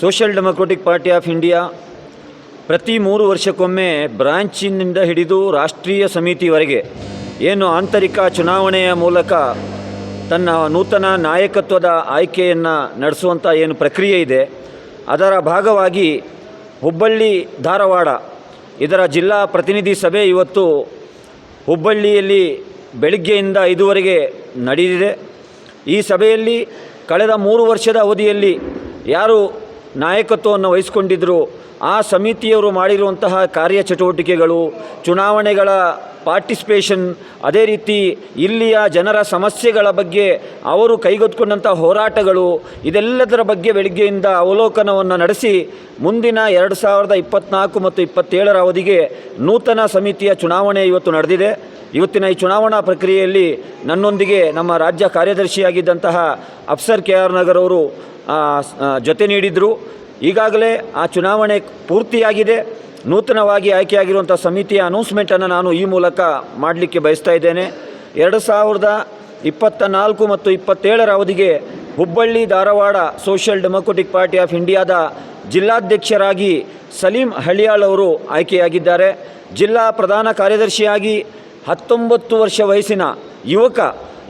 Social democratic party of India ಪ್ರತಿ ಮೂರು ವರ್ಷಕ್ಕೊಮ್ಮೆ ಬ್ರಾಂಚಿನಿಂದ ಹಿಡಿದು ರಾಷ್ಟ್ರೀಯ ಸಮಿತಿವರೆಗೆ ಏನು ಆಂತರಿಕ ಚುನಾವಣೆಯ ಮೂಲಕ ತನ್ನ ನೂತನ ನಾಯಕತ್ವದ ಆಯ್ಕೆಯನ್ನು ನಡೆಸುವಂಥ ಏನು ಪ್ರಕ್ರಿಯೆ ಇದೆ, ಅದರ ಭಾಗವಾಗಿ ಹುಬ್ಬಳ್ಳಿ, ಧಾರವಾಡ ಇದರ ಜಿಲ್ಲಾ ಪ್ರತಿನಿಧಿ ಸಭೆ ಇವತ್ತು ಹುಬ್ಬಳ್ಳಿಯಲ್ಲಿ ಬೆಳಗ್ಗೆಯಿಂದ ಇದುವರೆಗೆ ನಡೆದಿದೆ. ಈ ಸಭೆಯಲ್ಲಿ ಕಳೆದ ಮೂರು ವರ್ಷದ ಅವಧಿಯಲ್ಲಿ ಯಾರು ನಾಯಕತ್ವವನ್ನು ವಹಿಸಿಕೊಂಡಿದ್ದರು ಆ ಸಮಿತಿಯವರು ಮಾಡಿರುವಂತಹ ಕಾರ್ಯಚಟುವಟಿಕೆಗಳು, ಚುನಾವಣೆಗಳ ಪಾರ್ಟಿಸಿಪೇಷನ್, ಅದೇ ರೀತಿ ಇಲ್ಲಿಯ ಜನರ ಸಮಸ್ಯೆಗಳ ಬಗ್ಗೆ ಅವರು ಕೈಗೊತ್ಕೊಂಡಂಥ ಹೋರಾಟಗಳು, ಇದೆಲ್ಲದರ ಬಗ್ಗೆ ಬೆಳಗ್ಗೆಯಿಂದ ಅವಲೋಕನವನ್ನು ನಡೆಸಿ ಮುಂದಿನ ಎರಡು ಸಾವಿರದ ಇಪ್ಪತ್ತ್ನಾಲ್ಕು ಮತ್ತು ಇಪ್ಪತ್ತೇಳರ ಅವಧಿಗೆ ನೂತನ ಸಮಿತಿಯ ಚುನಾವಣೆ ಇವತ್ತು ನಡೆದಿದೆ. ಇವತ್ತಿನ ಈ ಚುನಾವಣಾ ಪ್ರಕ್ರಿಯೆಯಲ್ಲಿ ನನ್ನೊಂದಿಗೆ ನಮ್ಮ ರಾಜ್ಯ ಕಾರ್ಯದರ್ಶಿಯಾಗಿದ್ದಂತಹ ಅಫ್ಸರ್ ಕೆ ಆರ್ ನಗರ್ ಅವರು ಜೊತೆ ನೀಡಿದರು. ಈಗಾಗಲೇ ಆ ಚುನಾವಣೆ ಪೂರ್ತಿಯಾಗಿದೆ. ನೂತನವಾಗಿ ಆಯ್ಕೆಯಾಗಿರುವಂಥ ಸಮಿತಿಯ ಅನೌನ್ಸ್ಮೆಂಟನ್ನು ನಾನು ಈ ಮೂಲಕ ಮಾಡಲಿಕ್ಕೆ ಬಯಸ್ತಾ ಇದ್ದೇನೆ. ಎರಡು ಸಾವಿರದ ಇಪ್ಪತ್ತ ನಾಲ್ಕು ಮತ್ತು ಇಪ್ಪತ್ತೇಳರ ಅವಧಿಗೆ Hubballi, Dharwad social democratic party of ಇಂಡಿಯಾದ ಜಿಲ್ಲಾಧ್ಯಕ್ಷರಾಗಿ ಸಲೀಂ ಹಳಿಯಾಳ್ ಅವರು ಆಯ್ಕೆಯಾಗಿದ್ದಾರೆ. ಜಿಲ್ಲಾ ಪ್ರಧಾನ ಕಾರ್ಯದರ್ಶಿಯಾಗಿ ಹತ್ತೊಂಬತ್ತು ವರ್ಷ ವಯಸ್ಸಿನ ಯುವಕ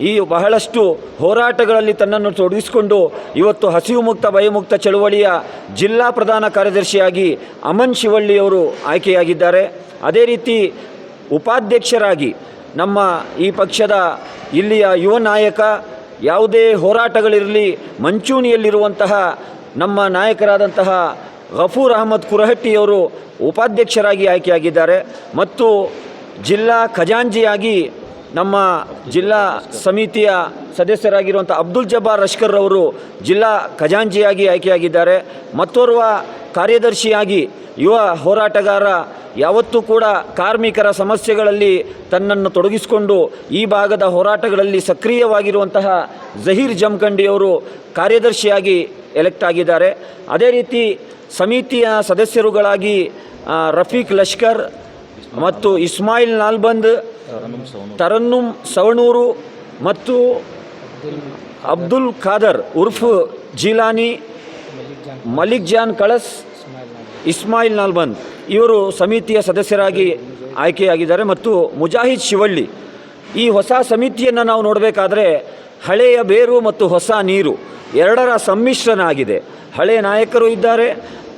ಈ ಬಹಳಷ್ಟು ಹೋರಾಟಗಳಲ್ಲಿ ತನ್ನನ್ನು ತೊಡಗಿಸಿಕೊಂಡು ಇವತ್ತು ಹಸಿವು ಮುಕ್ತ ಭಯಮುಕ್ತ ಚಳುವಳಿಯ ಜಿಲ್ಲಾ ಪ್ರಧಾನ ಕಾರ್ಯದರ್ಶಿಯಾಗಿ ಅಮನ್ ಶಿವಳ್ಳಿಯವರು ಆಯ್ಕೆಯಾಗಿದ್ದಾರೆ. ಅದೇ ರೀತಿ ಉಪಾಧ್ಯಕ್ಷರಾಗಿ ನಮ್ಮ ಈ ಪಕ್ಷದ ಇಲ್ಲಿಯ ಯುವ ನಾಯಕ, ಯಾವುದೇ ಹೋರಾಟಗಳಿರಲಿ, ಮಂಚೂಣಿಯಲ್ಲಿರುವಂತಹ ನಮ್ಮ ನಾಯಕರಾದಂತಹ ಗಫೂರ್ ಅಹಮದ್ ಕುರಹಟ್ಟಿಯವರು ಉಪಾಧ್ಯಕ್ಷರಾಗಿ ಆಯ್ಕೆಯಾಗಿದ್ದಾರೆ. ಮತ್ತು ಜಿಲ್ಲಾ ಖಜಾಂಜಿಯಾಗಿ ನಮ್ಮ ಜಿಲ್ಲಾ ಸಮಿತಿಯ ಸದಸ್ಯರಾಗಿರುವಂಥ ಅಬ್ದುಲ್ ಜಬ್ಬಾರ್ ಲಷ್ಕರ್ ಅವರು ಜಿಲ್ಲಾ ಖಜಾಂಜಿಯಾಗಿ ಆಯ್ಕೆಯಾಗಿದ್ದಾರೆ. ಮತ್ತೋರ್ವ ಕಾರ್ಯದರ್ಶಿಯಾಗಿ ಯುವ ಹೋರಾಟಗಾರ ಯಾವತ್ತೂ ಕೂಡ ಕಾರ್ಮಿಕರ ಸಮಸ್ಯೆಗಳಲ್ಲಿ ತನ್ನನ್ನು ತೊಡಗಿಸಿಕೊಂಡು ಈ ಭಾಗದ ಹೋರಾಟಗಳಲ್ಲಿ ಸಕ್ರಿಯವಾಗಿರುವಂತಹ ಜಹೀರ್ ಜಮಖಂಡಿಯವರು ಕಾರ್ಯದರ್ಶಿಯಾಗಿ ಎಲೆಕ್ಟ್ ಆಗಿದ್ದಾರೆ. ಅದೇ ರೀತಿ ಸಮಿತಿಯ ಸದಸ್ಯರುಗಳಾಗಿ ರಫೀಕ್ ಲಷ್ಕರ್ ಮತ್ತು ಇಸ್ಮಾಯಿಲ್ ನಾಲ್ಬಂದ್ ತರನ್ನುಂ ಸವಣೂರು. ಮತ್ತು ಅಬ್ದುಲ್ ಖಾದರ್ ಉರ್ಫ್ ಜೀಲಾನಿ, ಮಲಿಕ್ ಜಾನ್ ಕಳಸ್, ಇಸ್ಮಾಯಿಲ್ ನಾಲ್ಬಂದ್. ಇವರು ಸಮಿತಿಯ ಸದಸ್ಯರಾಗಿ ಆಯ್ಕೆಯಾಗಿದ್ದಾರೆ ಮತ್ತು ಮುಜಾಹಿದ್ ಶಿವಳ್ಳಿ. ಈ ಹೊಸ ಸಮಿತಿಯನ್ನು ನಾವು ನೋಡಬೇಕಾದ್ರೆ ಹಳೆಯ ಬೇರು ಮತ್ತು ಹೊಸ ನೀರು ಎರಡರ ಸಮ್ಮಿಶ್ರಣ ಆಗಿದೆ ಹಳೆಯ ನಾಯಕರು ಇದ್ದಾರೆ,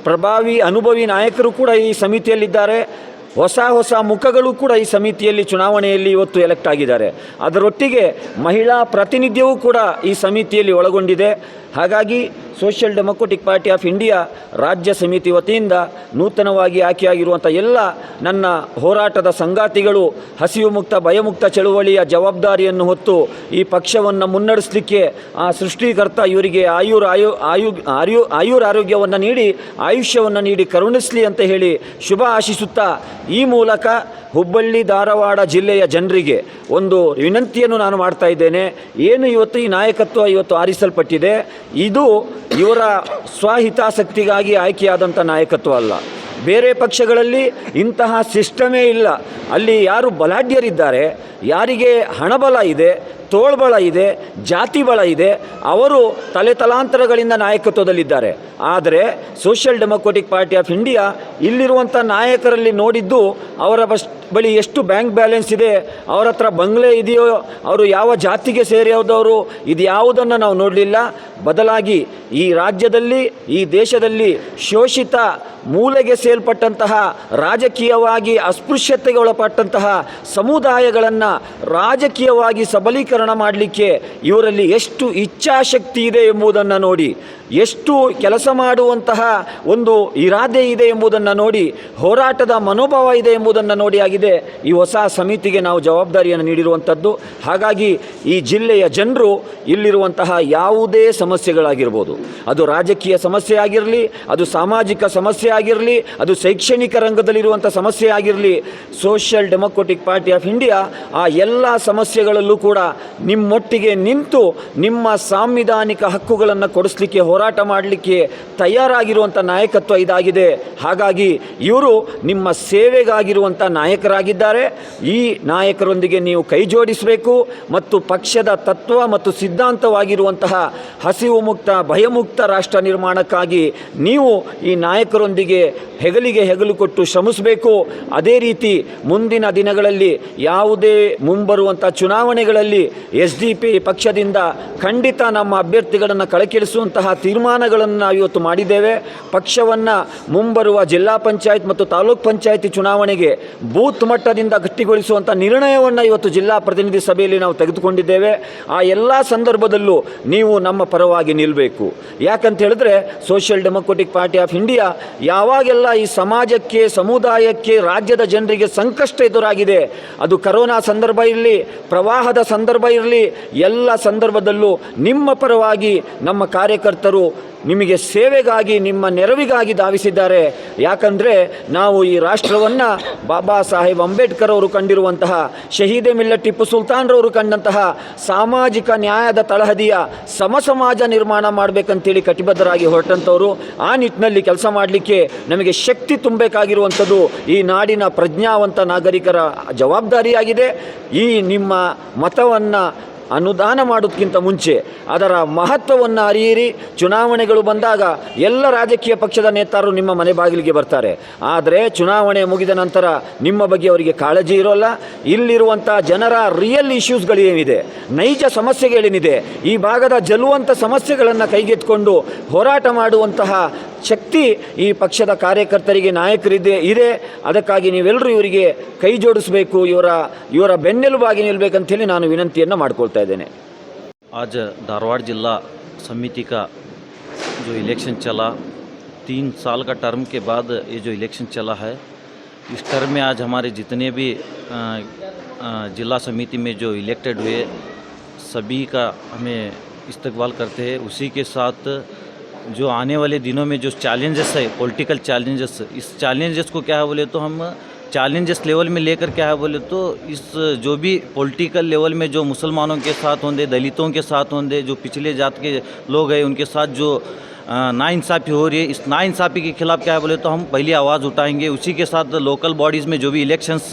ಪ್ರಭಾವಿ ಅನುಭವಿ ನಾಯಕರು ಕೂಡ ಈ ಸಮಿತಿಯಲ್ಲಿದ್ದಾರೆ. ಹೊಸ ಹೊಸ ಮುಖಗಳು ಕೂಡ ಈ ಸಮಿತಿಯಲ್ಲಿ ಚುನಾವಣೆಯಲ್ಲಿ ಇವತ್ತು ಎಲೆಕ್ಟ್ ಆಗಿದ್ದಾರೆ. ಅದರೊಟ್ಟಿಗೆ ಮಹಿಳಾ ಪ್ರಾತಿನಿಧ್ಯವೂ ಕೂಡ ಈ ಸಮಿತಿಯಲ್ಲಿ ಒಳಗೊಂಡಿದೆ. ಹಾಗಾಗಿ social democratic party of India ರಾಜ್ಯ ಸಮಿತಿ ವತಿಯಿಂದ ನೂತನವಾಗಿ ಆಯ್ಕೆಯಾಗಿರುವಂಥ ಎಲ್ಲ ನನ್ನ ಹೋರಾಟದ ಸಂಗಾತಿಗಳು ಹಸಿವು ಮುಕ್ತ ಭಯಮುಕ್ತ ಚಳುವಳಿಯ ಜವಾಬ್ದಾರಿಯನ್ನು ಹೊತ್ತು ಈ ಪಕ್ಷವನ್ನು ಮುನ್ನಡೆಸಲಿಕ್ಕೆ ಆ ಸೃಷ್ಟಿಕರ್ತ ಇವರಿಗೆ ಆಯುರ್ ಆಯು ಆಯು ಆಯು ಆಯುರ್ ಆರೋಗ್ಯವನ್ನು ನೀಡಿ, ಆಯುಷ್ಯವನ್ನು ನೀಡಿ ಕರುಣಿಸಲಿ ಅಂತ ಹೇಳಿ ಶುಭ ಆಶಿಸುತ್ತಾ ಈ ಮೂಲಕ ಹುಬ್ಬಳ್ಳಿ, ಧಾರವಾಡ ಜಿಲ್ಲೆಯ ಜನರಿಗೆ ಒಂದು ವಿನಂತಿಯನ್ನು ನಾನು ಮಾಡ್ತಾ ಇದ್ದೇನೆ. ಏನು ಇವತ್ತು ಈ ನಾಯಕತ್ವ ಇವತ್ತು ಆರಿಸಲ್ಪಟ್ಟಿದೆ? ಇದು ಇವರ ಸ್ವಹಿತಾಸಕ್ತಿಗಾಗಿ ಆಯ್ಕೆಯಾದಂಥ ನಾಯಕತ್ವ ಅಲ್ಲ. ಬೇರೆ ಪಕ್ಷಗಳಲ್ಲಿ ಇಂತಹ ಸಿಸ್ಟಮೇ ಇಲ್ಲ. ಅಲ್ಲಿ ಯಾರು ಬಲಾಢ್ಯರಿದ್ದಾರೆ, ಯಾರಿಗೆ ಹಣಬಲ ಇದೆ ತೋಳ್ಬಲ ಇದೆ, ಜಾತಿ ಬಳ ಇದೆ, ಅವರು ತಲೆ ತಲಾಂತರಗಳಿಂದ ನಾಯಕತ್ವದಲ್ಲಿದ್ದಾರೆ. ಆದರೆ social democratic party of India ಇಲ್ಲಿರುವಂಥ ನಾಯಕರಲ್ಲಿ ನೋಡಿದ್ದು ಅವರ ಬಸ್, ಬಳಿ ಎಷ್ಟು ಬ್ಯಾಂಕ್ ಬ್ಯಾಲೆನ್ಸ್ ಇದೆ, ಅವರ ಹತ್ರ ಬಂಗ್ಲೆ ಇದೆಯೋ, ಅವರು ಯಾವ ಜಾತಿಗೆ ಸೇರಿಯೋದವರು, ಇದು ಯಾವುದನ್ನು ನಾವು ನೋಡಲಿಲ್ಲ. ಬದಲಾಗಿ ಈ ರಾಜ್ಯದಲ್ಲಿ, ಈ ದೇಶದಲ್ಲಿ ಶೋಷಿತ ಮೂಲೆಗೆ ಸೇಲ್ಪಟ್ಟಂತಹ ರಾಜಕೀಯವಾಗಿ ಅಸ್ಪೃಶ್ಯತೆಗೆ ಒಳಪಟ್ಟಂತಹ ಸಮುದಾಯಗಳನ್ನು ರಾಜಕೀಯವಾಗಿ ಸಬಲೀಕರಣ ಮಾಡಲಿಕ್ಕೆ ಇವರಲ್ಲಿ ಎಷ್ಟು ಇಚ್ಛಾಶಕ್ತಿ ಇದೆ ಎಂಬುದನ್ನು ನೋಡಿ ಎಷ್ಟು ಕೆಲಸ ಮಾಡುವಂತಹ ಒಂದು ಇರಾದೆ ಇದೆ ಎಂಬುದನ್ನು ನೋಡಿ, ಹೋರಾಟದ ಮನೋಭಾವ ಇದೆ ಎಂಬುದನ್ನು ನೋಡಿ ಆಗಿದೆ. ಈ ಹೊಸ ಸಮಿತಿಗೆ ನಾವು ಜವಾಬ್ದಾರಿಯನ್ನು ನೀಡಿರುವಂಥದ್ದು ಹಾಗಾಗಿ ಈ ಜಿಲ್ಲೆಯ ಜನರು ಇಲ್ಲಿರುವಂತಹ ಯಾವುದೇ ಸಮಸ್ಯೆಗಳಾಗಿರ್ಬೋದು. ಅದು ರಾಜಕೀಯ ಸಮಸ್ಯೆ ಆಗಿರಲಿ, ಅದು ಸಾಮಾಜಿಕ ಸಮಸ್ಯೆ ಆಗಿರಲಿ, ಅದು ಶೈಕ್ಷಣಿಕ ರಂಗದಲ್ಲಿರುವಂಥ ಸಮಸ್ಯೆ ಆಗಿರಲಿ, social democratic party of India ಆ ಎಲ್ಲ ಸಮಸ್ಯೆಗಳಲ್ಲೂ ಕೂಡ ನಿಮ್ಮೊಟ್ಟಿಗೆ ನಿಂತು ನಿಮ್ಮ ಸಾಂವಿಧಾನಿಕ ಹಕ್ಕುಗಳನ್ನು ಕೊಡಿಸ್ಲಿಕ್ಕೆ ಹೋರಾಟ ಹೋರಾಟ ಮಾಡಲಿಕ್ಕೆ ತಯಾರಾಗಿರುವಂಥ ನಾಯಕತ್ವ ಇದಾಗಿದೆ. ಹಾಗಾಗಿ ಇವರು ನಿಮ್ಮ ಸೇವೆಗಾಗಿರುವಂಥ ನಾಯಕರಾಗಿದ್ದಾರೆ. ಈ ನಾಯಕರೊಂದಿಗೆ ನೀವು ಕೈ ಜೋಡಿಸಬೇಕು ಮತ್ತು ಪಕ್ಷದ ತತ್ವ ಮತ್ತು ಸಿದ್ಧಾಂತವಾಗಿರುವಂತಹ ಹಸಿವು ಮುಕ್ತ, ಭಯಮುಕ್ತ ರಾಷ್ಟ್ರ ನಿರ್ಮಾಣಕ್ಕಾಗಿ ನೀವು ಈ ನಾಯಕರೊಂದಿಗೆ ಹೆಗಲಿಗೆ ಹೆಗಲು ಕೊಟ್ಟು ಶ್ರಮಿಸಬೇಕು. ಅದೇ ರೀತಿ ಮುಂದಿನ ದಿನಗಳಲ್ಲಿ ಯಾವುದೇ ಮುಂಬರುವಂಥ ಚುನಾವಣೆಗಳಲ್ಲಿ ಎಸ್ ಡಿ ಪಿ ಪಕ್ಷದಿಂದ ಖಂಡಿತ ನಮ್ಮ ಅಭ್ಯರ್ಥಿಗಳನ್ನು ಕಳಕಿಳಿಸುವಂತಹ ತೀರ್ಮಾನಗಳನ್ನು ನಾವು ಇವತ್ತು ಮಾಡಿದ್ದೇವೆ. ಪಕ್ಷವನ್ನು ಮುಂಬರುವ ಜಿಲ್ಲಾ ಪಂಚಾಯತ್ ಮತ್ತು ತಾಲೂಕ್ ಪಂಚಾಯತಿ ಚುನಾವಣೆಗೆ ಬೂತ್ ಮಟ್ಟದಿಂದ ಗಟ್ಟಿಗೊಳಿಸುವಂಥ ನಿರ್ಣಯವನ್ನು ಇವತ್ತು ಜಿಲ್ಲಾ ಪ್ರತಿನಿಧಿ ಸಭೆಯಲ್ಲಿ ನಾವು ತೆಗೆದುಕೊಂಡಿದ್ದೇವೆ. ಆ ಎಲ್ಲ ಸಂದರ್ಭದಲ್ಲೂ ನೀವು ನಮ್ಮ ಪರವಾಗಿ ನಿಲ್ಲಬೇಕು ಯಾಕಂತ ಹೇಳಿದ್ರೆ social democratic party of India ಯಾವಾಗೆಲ್ಲ ಈ ಸಮಾಜಕ್ಕೆ, ಸಮುದಾಯಕ್ಕೆ, ರಾಜ್ಯದ ಜನರಿಗೆ ಸಂಕಷ್ಟ ಎದುರಾಗಿದೆ, ಅದು ಕರೋನಾ ಸಂದರ್ಭ ಇರಲಿ, ಪ್ರವಾಹದ ಸಂದರ್ಭ ಇರಲಿ, ಎಲ್ಲ ಸಂದರ್ಭದಲ್ಲೂ ನಿಮ್ಮ ಪರವಾಗಿ ನಮ್ಮ ಕಾರ್ಯಕರ್ತರು ನಿಮಗೆ ಸೇವೆಗಾಗಿ, ನಿಮ್ಮ ನೆರವಿಗಾಗಿ ಧಾವಿಸಿದ್ದಾರೆ. ಯಾಕಂದರೆ ನಾವು ಈ ರಾಷ್ಟ್ರವನ್ನು ಬಾಬಾ ಸಾಹೇಬ್ ಅಂಬೇಡ್ಕರ್ ಅವರು ಕಂಡಿರುವಂತಹ, ಶಹೀದೆ ಮಿಲ್ಲ ಟಿಪ್ಪು ಸುಲ್ತಾನ್ರವರು ಕಂಡಂತಹ ಸಾಮಾಜಿಕ ನ್ಯಾಯದ ತಳಹದಿಯ ಸಮಸಮಾಜ ನಿರ್ಮಾಣ ಮಾಡಬೇಕಂತೇಳಿ ಕಟಿಬದ್ಧರಾಗಿ ಹೊರಟಂಥವರು, ಆ ನಿಟ್ಟಿನಲ್ಲಿ ಕೆಲಸ ಮಾಡಲಿಕ್ಕೆ ನಮಗೆ ಶಕ್ತಿ ತುಂಬಬೇಕಾಗಿರುವಂಥದ್ದು ಈ ನಾಡಿನ ಪ್ರಜ್ಞಾವಂತ ನಾಗರಿಕರ ಜವಾಬ್ದಾರಿಯಾಗಿದೆ. ಈ ನಿಮ್ಮ ಮತವನ್ನು ಅನುದಾನ ಮಾಡೋದಕ್ಕಿಂತ ಮುಂಚೆ ಅದರ ಮಹತ್ವವನ್ನು ಅರಿಯಿರಿ. ಚುನಾವಣೆಗಳು ಬಂದಾಗ ಎಲ್ಲ ರಾಜಕೀಯ ಪಕ್ಷದ ನೇತಾರರು ನಿಮ್ಮ ಮನೆ ಬಾಗಿಲಿಗೆ ಬರ್ತಾರೆ. ಆದರೆ ಚುನಾವಣೆ ಮುಗಿದ ನಂತರ ನಿಮ್ಮ ಬಗ್ಗೆ ಅವರಿಗೆ ಕಾಳಜಿ ಇರೋಲ್ಲ. ಇಲ್ಲಿರುವಂಥ ಜನರ ರಿಯಲ್ ಇಶ್ಯೂಸ್ಗಳೇನಿದೆ ನೈಜ ಸಮಸ್ಯೆಗಳೇನಿದೆ, ಈ ಭಾಗದ ಜಲುವಂಥ ಸಮಸ್ಯೆಗಳನ್ನು ಕೈಗೆತ್ತಿಕೊಂಡು ಹೋರಾಟ ಮಾಡುವಂತಹ ಶಕ್ತಿ ಈ ಪಕ್ಷದ ಕಾರ್ಯಕರ್ತರಿಗೆ ನಾಯಕರಿದೆ ಇದೆ ಅದಕ್ಕಾಗಿ ನೀವೆಲ್ಲರೂ ಇವರಿಗೆ ಕೈ ಜೋಡಿಸಬೇಕು ಇವರ ಇವರ ಬೆನ್ನೆಲುಬಾಗಿ ನಿಲ್ಲಬೇಕಂತೇಳಿ ನಾನು ವಿನಂತಿಯನ್ನು ಮಾಡ್ಕೊಳ್ತಾ ಇದ್ದೇನೆ आज धारवाड़ जिला समिति का जो इलेक्शन चला तीन साल का टर्म के बाद ये जो इलेक्शन चला है इस टर्म में आज हमारे जितने भी अ, अ, जिला समिति में जो इलेक्टेड हुए सभी का हमें इस्तकबाल करते हैं उसी के साथ जो आने वाले दिनों में जो चैलेंजेस है पॉलिटिकल चैलेंजेस इस चैलेंजेस को क्या है बोले तो हम चैलेंजेस लेवल में लेकर क्या है बोले तो इस जो भी पॉलिटिकल लेवल में जो मुसलमानों के साथ होंगे, दलितों के साथ होंगे, जो पिछले जात के लोग हैं, उनके साथ जो नाइंसाफ़ी हो रही है। इस नाइंसाफ़ी के खिलाफ क्या है बोले तो हम पहली आवाज़ उठाएँगे। उसी के साथ लोकल बॉडीज़ में जो भी इलेक्शंस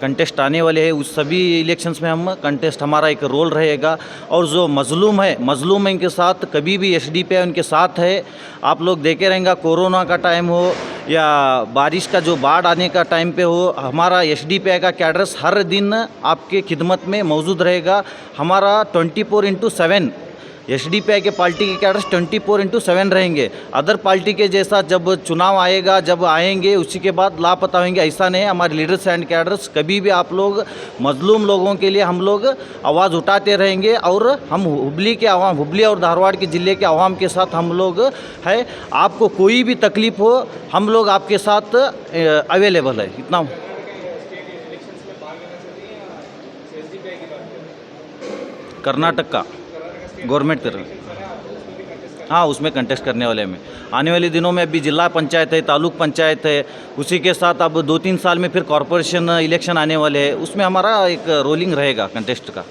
कंटेस्ट आने वाले हैं, उस सभी इलेक्शंस में हम कंटेस्ट हमारा एक रोल रहेगा। और जो मजलूम है मजलूम है इनके साथ, कभी भी एस डी पी उनके साथ है। आप लोग देखे रहेंगे, कोरोना का टाइम हो या बारिश का जो बाढ़ आने का टाइम पे हो, हमारा एस डी पी आई का कैडर्स हर दिन आपके खिदमत में मौजूद रहेगा। हमारा twenty four into seven S D P I के पार्टी के cadres twenty four into seven रहेंगे। अदर पार्टी के जैसा जब चुनाव आएगा, जब आएँगे, उसी के बाद लापता होंगे, ऐसा नहीं हमारे लीडर्स एंड कैडर्स कभी भी आप लोग मजलूम लोगों के लिए हम लोग आवाज़ उठाते रहेंगे और हम हुबली के आवाम, हुबली और धारवाड़ के ज़िले के आवाम के साथ हम लोग है। आपको कोई भी तकलीफ़ हो, हम लोग आपके साथ अवेलेबल है। इतना। कर्नाटक का। गवर्नमेंट कर हाँ उसमें कंटेस्ट करने वाले में आने वाले दिनों में अभी जिला पंचायत है, तालुक पंचायत है, उसी के साथ अब दो तीन साल में फिर कॉरपोरेशन इलेक्शन आने वाले हैं। उसमें हमारा एक रोलिंग रहेगा कंटेस्ट का।